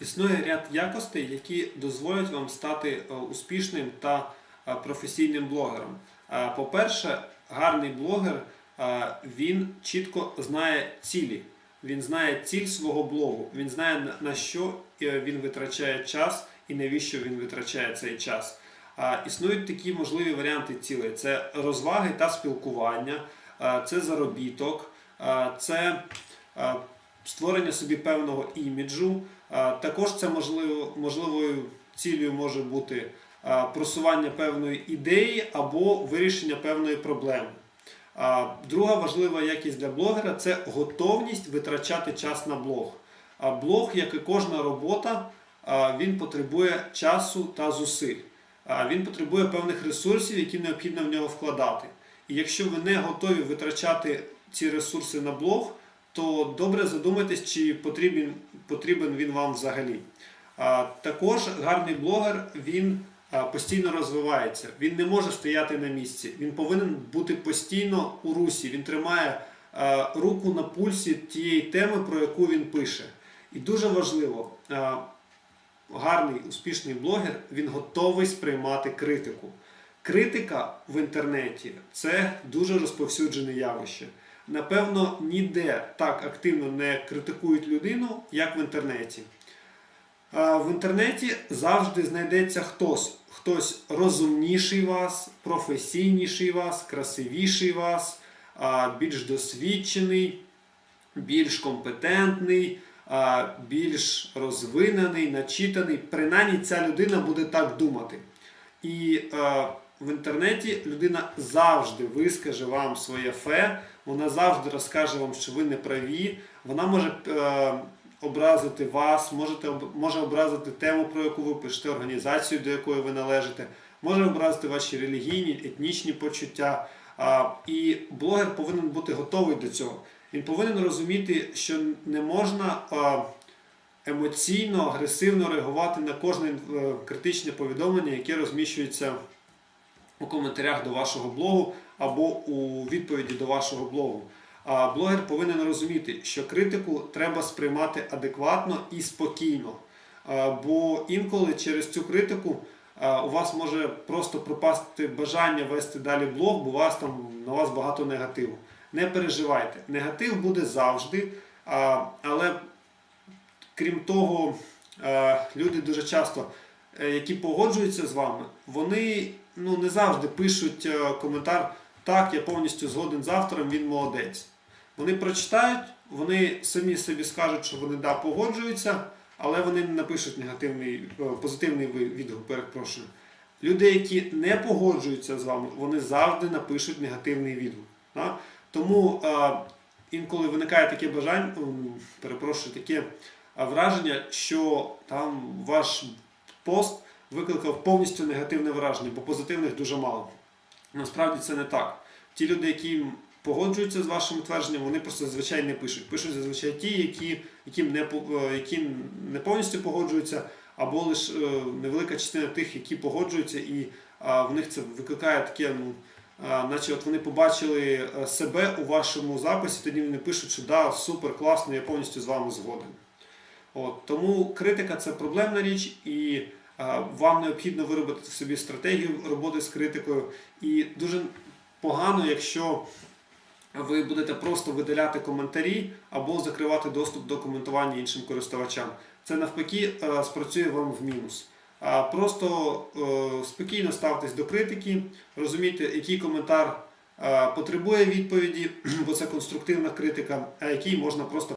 Існує ряд якостей, які дозволять вам стати е, успішним та е, професійним блогером. Е, По-перше, гарний блогер він чітко знає цілі. Він знає ціль свого блогу, він знає на- що він витрачає час і навіщо він витрачає цей час. Існують такі можливі варіанти цілей: це розваги та спілкування, це заробіток, це створення собі певного іміджу. Також це можливо, можливою цілею може бути просування певної ідеї або вирішення певної проблеми. Друга важлива якість для блогера це готовність витрачати час на блог. А блог, як і кожна робота, він потребує часу та зусиль. Він потребує певних ресурсів, які необхідно в нього вкладати. І якщо ви не готові витрачати ці ресурси на блог, то добре задумайтесь, чи потрібен, потрібен він вам взагалі. Також гарний блогер він постійно розвивається. Він не може стояти на місці. Він повинен бути постійно у русі. Він тримає руку на пульсі тієї теми, про яку він пише. І дуже важливо, гарний успішний блогер він готовий сприймати критику. Критика в інтернеті це дуже розповсюджене явище. Напевно, ніде так активно не критикують людину, як в інтернеті. В інтернеті завжди знайдеться хтось. Хтось розумніший вас, професійніший вас, красивіший вас, більш досвідчений, більш компетентний, більш розвинений, начитаний. Принаймні ця людина буде так думати. І в інтернеті людина завжди вискаже вам своє фе, вона завжди розкаже вам, що ви не праві. Вона може е, образити вас, можете, може образити тему, про яку ви пишете, організацію, до якої ви належите, може образити ваші релігійні, етнічні почуття. А, і блогер повинен бути готовий до цього. Він повинен розуміти, що не можна а, емоційно, агресивно реагувати на кожне е, критичне повідомлення, яке розміщується у коментарях до вашого блогу або у відповіді до вашого блогу. А блогер повинен розуміти, що критику треба сприймати адекватно і спокійно. Бо інколи через цю критику у вас може просто пропасти бажання вести далі блог, бо у вас там на вас багато негативу. Не переживайте, негатив буде завжди, але крім того, люди дуже часто, е, які погоджуються з вами, вони ну, не завжди пишуть е, коментар так, я повністю згоден з автором, він молодець. Вони прочитають, вони самі собі скажуть, що вони да, погоджуються, але вони не напишуть негативний, е, позитивний відгук, перепрошую. Люди, які не погоджуються з вами, вони завжди напишуть негативний відгук. Да? Тому е, інколи виникає таке бажання, перепрошую, таке враження, що там ваш пост викликав повністю негативне враження, бо позитивних дуже мало. Насправді це не так. Ті люди, які погоджуються з вашим твердженням, вони просто зазвичай не пишуть. Пишуть зазвичай ті, які, яким не, е, які не повністю погоджуються, або лише е, невелика частина тих, які погоджуються, і а, в них це викликає таке, ну, а, наче от вони побачили е, себе у вашому записі, тоді вони пишуть, що да, супер, класно, я повністю з вами згоден. От, тому критика це проблемна річ, і вам необхідно виробити собі стратегію роботи з критикою. І дуже погано, якщо ви будете просто видаляти коментарі або закривати доступ до коментування іншим користувачам. Це навпаки е, спрацює вам в мінус. Просто е, спокійно ставтесь до критики, розумійте, який коментар е, потребує відповіді, бо це конструктивна критика, а який можна просто